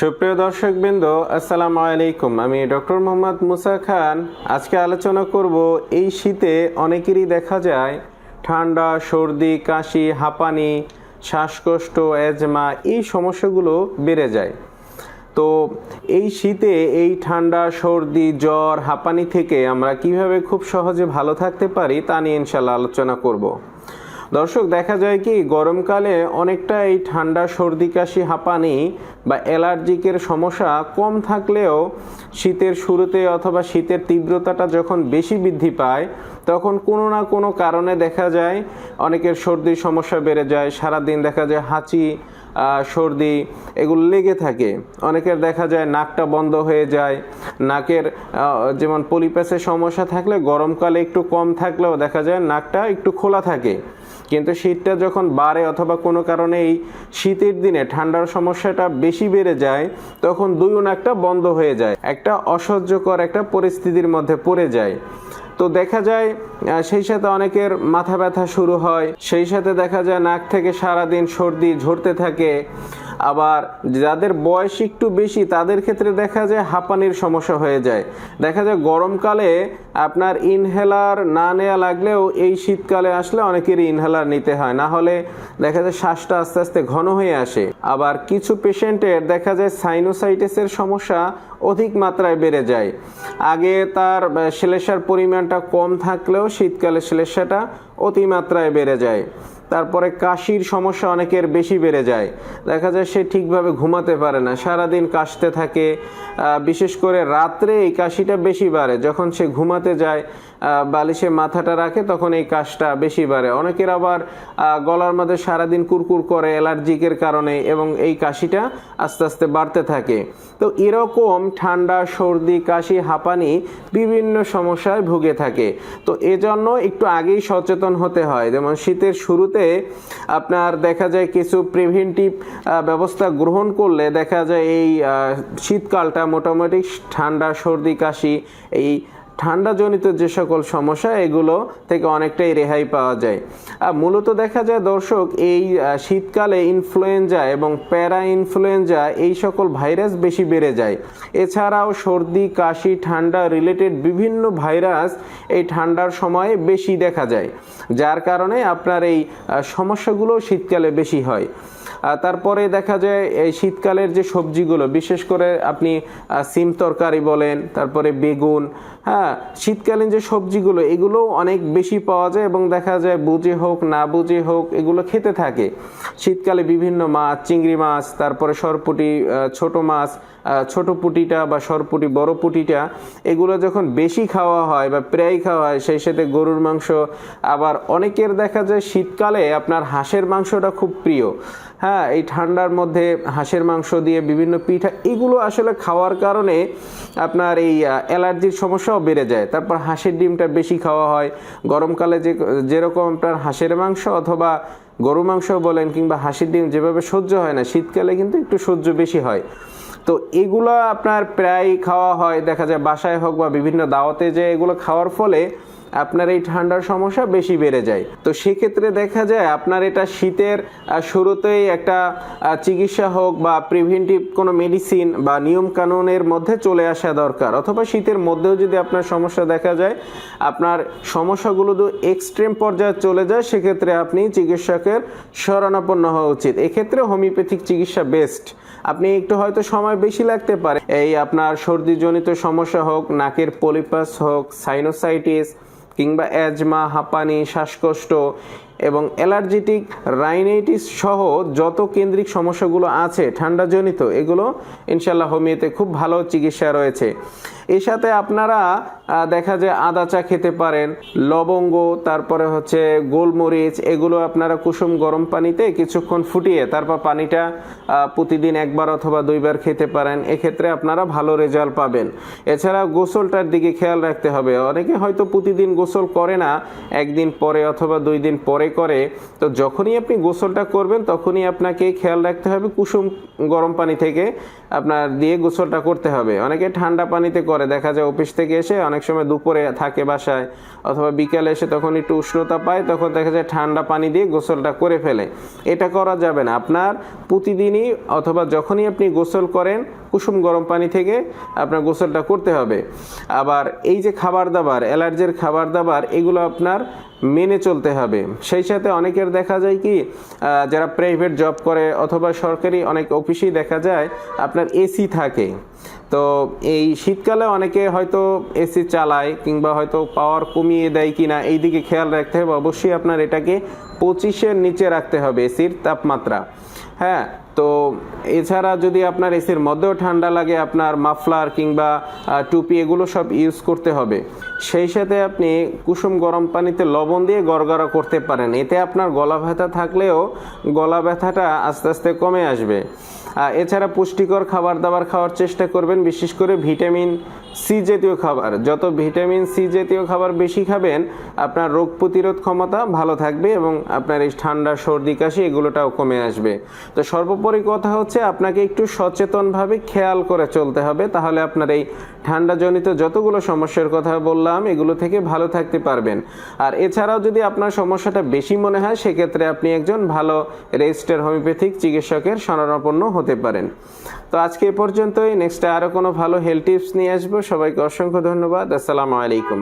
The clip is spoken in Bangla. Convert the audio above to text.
সুপ্রিয় দর্শক দর্শকবৃন্দ, আসসালামু আলাইকুম। আমি ডক্টর মোহাম্মদ মুসা খান। আজকে আলোচনা করব, এই শীতে অনেকেরই দেখা যায় ঠান্ডা, সর্দি, কাশি, হাঁপানি, শ্বাসকষ্ট অ্যাজমা এই সমস্যাগুলো বেড়ে যায়। তো এই শীতে এই ঠান্ডা, সর্দি, জ্বর, হাঁপানি থেকে আমরা কীভাবে খুব সহজে ভালো থাকতে পারি তা নিয়ে ইনশাল্লাহ আলোচনা করব। দর্শক, দেখা যায় কি, গরমকালে অনেকটা এই ঠান্ডা, সর্দি, কাশি, হাঁপানি বা অ্যালার্জিকের সমস্যা কম থাকলেও শীতের শুরুতে অথবা শীতের তীব্রতাটা যখন বেশি বৃদ্ধি পায়, তখন কোনো না কোনো কারণে দেখা যায় অনেকের সর্দির সমস্যা বেড়ে যায়, সারাদিন দেখা যায় হাঁচি সর্দি এগুলো লেগে থাকে। অনেকের দেখা যায় নাকটা বন্ধ হয়ে যায়, নাকের যেমন পলিপ্যাসের সমস্যা থাকলে গরমকালে একটু কম থাকলেও দেখা যায় নাকটা একটু খোলা থাকে। কিন্তু শীতটা যখন বাড়ে অথবা কোনো কারণে এই শীতের দিনে ঠান্ডার সমস্যাটা বেশি বেড়ে যায়, তখন দুই একটা বন্ধ হয়ে যায়, একটা অসহ্যকর একটা পরিস্থিতির মধ্যে পড়ে যায়। তো দেখা যায় সেই সাথে অনেকের মাথা ব্যথা শুরু হয়, সেই সাথে দেখা যায় নাক থেকে সারাদিন সর্দি ঝরতে থাকে। আবার যাদের বয়স একটু বেশি, তাদের ক্ষেত্রে দেখা যায় হাঁপানির সমস্যা হয়ে যায়। দেখা যায় গরমকালে আপনার ইনহেলার না নেওয়া লাগলেও এই শীতকালে আসলে অনেকেরই ইনহেলার নিতে হয়। না হলে দেখা যায় শ্বাসটা আস্তে আস্তে ঘন হয়ে আসে। আবার কিছু পেশেন্টের দেখা যায় সাইনোসাইটিসের সমস্যা অধিক মাত্রায় বেড়ে যায়। আগে তার শ্লেষার পরিমাণটা কম থাকলেও শীতকালে শ্লেষাটা অতিমাত্রায় বেড়ে যায়। তারপরে কাশির সমস্যা অনেকের বেশি বেড়ে যায়। দেখা যায় সে ঠিকভাবে ঘুমাতে পারে না। সারাদিন কাশতে থাকে। বিশেষ করে রাত্রে এই কাশিটা বেশি বাড়ে। যখন সে ঘুমাতে যায় বালিশে মাথাটা রাখে, তখন এই কাশটা বেশি বাড়ে। অনেকের আবার গলার মধ্যে সারাদিন কুরকুর করে, অ্যালার্জিকের কারণে এবং এই কাশিটা আস্তে আস্তে বাড়তে থাকে। তো এরকম ঠান্ডা, সর্দি, কাশি, হাঁপানি বিভিন্ন সমস্যায় ভুগে থাকে। তো এজন্য একটু আগেই সচেতন হতে হয়। যেমন শীতের শুরুতে আপনার দেখা যায় কিছু প্রিভেন্টিভ ব্যবস্থা গ্রহণ করলে দেখা যায় এই শীতকালটা মোটামুটি ঠান্ডা, সর্দি, কাশি, এই ঠান্ডাজনিত যে সকল সমস্যা, এগুলো থেকে অনেকটাই রেহাই পাওয়া যায়। মূলত দেখা যায় দর্শক, এই শীতকালে ইনফ্লুয়েঞ্জা এবং প্যারা ইনফ্লুয়েঞ্জা এই সকল ভাইরাস বেশি বেড়ে যায়। এছাড়াও সর্দি, কাশি, ঠান্ডা রিলেটেড বিভিন্ন ভাইরাস এই ঠান্ডার সময়ে বেশি দেখা যায়, যার কারণে আপনার এই সমস্যাগুলো শীতকালে বেশি হয়। তারপরে দেখা যায় এই শীতকালের যে সবজিগুলো, বিশেষ করে আপনি সিম তরকারি বলেন, তারপরে বেগুন হ্যাঁ শীতকালীন যে সবজিগুলো এগুলো অনেক বেশি পাওয়া যায় এবং দেখা যায় বুঝে হোক, না বুঝে হোক, এগুলো খেতে থাকে। শীতকালে বিভিন্ন মাছ, চিংড়ি মাছ, তারপরে সরপুটি ছোট মাছ ছোট পুটিটা বা সরপুটি, বড় পুটিটা, এগুলো যখন বেশি খাওয়া হয় বা প্রায় খাওয়া হয়, সেই সাথে গরুর মাংস, আবার অনেকের দেখা যায় শীতকালে আপনার হাঁসের মাংসটা খুব প্রিয়। হ্যাঁ এই ঠান্ডার মধ্যে হাঁসের মাংস দিয়ে বিভিন্ন পিঠা, এগুলো আসলে খাওয়ার কারণে আপনার এই অ্যালার্জির সমস্যাও বেড়ে যায়। তারপর হাঁসের ডিমটা বেশি খাওয়া হয়। গরমকালে যে, যেরকম আপনার হাঁসের মাংস অথবা গরু মাংস বলেন কিংবা হাঁসের ডিম যেভাবে সহ্য হয় না, শীতকালে কিন্তু একটু সহ্য বেশি হয়। তো এগুলো আপনার প্রায় খাওয়া হয়। দেখা যায় বাসায় হোক বা বিভিন্ন দাওয়াতে যে এগুলো খাওয়ার ফলে আপনার এই ঠান্ডার সমস্যা বেশি বেড়ে যায়। তো সেক্ষেত্রে দেখা যায় আপনার এটা শীতের শুরুতেই একটা চিকিৎসা হোক বা প্রিভেন্টিভ কোনো মেডিসিন বা নিয়ম কানুনের মধ্যে চলে আসা দরকার। অথবা শীতের মধ্যেও যদি আপনার সমস্যা দেখা যায়, আপনার সমস্যাগুলো যদি এক্সট্রিম পর্যায়ে চলে যায়, সেক্ষেত্রে আপনি চিকিৎসকের শরণাপন্ন হওয়া উচিত। এক্ষেত্রে হোমিওপ্যাথিক চিকিৎসা বেস্ট আপনি একটু হয়তো সময় বেশি লাগতে পারে। এই আপনার সর্দিজনিত সমস্যা হোক, নাকের পলিপাস হোক সাইনোসাইটিস কিংবা অ্যাজমা হাঁপানি, শ্বাসকষ্ট এবং অ্যালার্জিটিক রাইনাইটিস সহ যত কেন্দ্রিক সমস্যাগুলো আছে ঠান্ডাজনিত, এগুলো ইনশাল্লাহ হোমিওতে খুব ভালো চিকিৎসা রয়েছে। এর সাথে আপনারা দেখা যায় আদা চা খেতে পারেন, লবঙ্গ, তারপরে হচ্ছে গোলমরিচ, এগুলো আপনারা কুসুম গরম পানিতে কিছুক্ষণ ফুটিয়ে তারপর পানিটা প্রতিদিন একবার অথবা দুইবার খেতে পারেন। এক্ষেত্রে আপনারা ভালো রেজাল্ট পাবেন। এছাড়া গোসলটার দিকে খেয়াল রাখতে হবে। অনেকে হয়তো প্রতিদিন গোসল করে না, একদিন পরে অথবা দুই দিন পরে করে। তো যখনই আপনি গোসলটা করবেন, তখনই আপনাকে খেয়াল রাখতে হবে কুসুম গরম পানি থেকে আপনার দিয়ে গোসলটা করতে হবে। অনেকে ঠান্ডা পানিতে করে, দেখা যায় অফিস থেকে এসে অনেক অনেক সময় দুপুরে থাকে বাসায়, অথবা বিকেলে এসে তখন একটু উষ্ণতা পায়, তখন দেখা যায় ঠান্ডা পানি দিয়ে গোসলটা করে ফেলে। এটা করা যাবে না। আপনার প্রতিদিনই অথবা যখনই আপনি গোসল করেন, কুসুম গরম পানি থেকে আপনার গোসলটা করতে হবে। আবার এই যে খাবার দাবার, অ্যালার্জির খাবার দাবার, এগুলো আপনার মেনে চলতে হবে। সেই সাথে অনেকের দেখা যায় কি যারা প্রাইভেট জব করে অথবা সরকারি অনেক অফিসেই দেখা যায়, আপনার এসি থাকে। তো এই শীতকালে অনেকে হয়তো এসি চালায় কিংবা হয়তো পাওয়ার কমিয়ে দেয় কিনা, এই দিকে খেয়াল রাখতে হবে। অবশ্যই আপনার এটাকে পঁচিশের নিচে রাখতে হবে এসির তাপমাত্রা। হ্যাঁ তো এছাড়া যদি আপনার এসির মধ্যেও ঠান্ডা লাগে, আপনার মাফলার কিংবা টুপি এগুলো সব ইউজ করতে হবে। সেই সাথে আপনি কুসুম গরম পানিতে লবণ দিয়ে গড়গড়া করতে পারেন। এতে আপনার গলা ব্যথা থাকলেও গলা ব্যথাটা আস্তে আস্তে কমে আসবে। এছাড়া পুষ্টিকর খাবার দাবার খাওয়ার চেষ্টা করবেন বিশেষ করে ভিটামিন সি জাতীয় খাবার। যত ভিটামিন সি জাতীয় খাবার বেশি খাবেন, আপনার রোগ প্রতিরোধ ক্ষমতা ভালো থাকবে এবং আপনার এই ঠান্ডা, সর্দি, কাশি এগুলোটাও কমে আসবে। তো সর্বোপরি কথা হচ্ছে, আপনাকে একটু সচেতনভাবে খেয়াল করে চলতে হবে। তাহলে আপনার এই ঠান্ডাজনিত যতগুলো সমস্যার কথা বললাম, এগুলো থেকে ভালো থাকতে পারবেন। আর এছাড়াও যদি আপনার সমস্যাটা বেশি মনে হয়, সেক্ষেত্রে আপনি একজন ভালো রেজিস্টার হোমিওপ্যাথিক চিকিৎসকের শরণাপন্ন হতে পারেন। তো আজকে পর্যন্তই। নেক্সটে আরও কোনো ভালো হেলথ টিপস নিয়ে আসব। সবাইকে অসংখ্য ধন্যবাদ। আসসালামু আলাইকুম।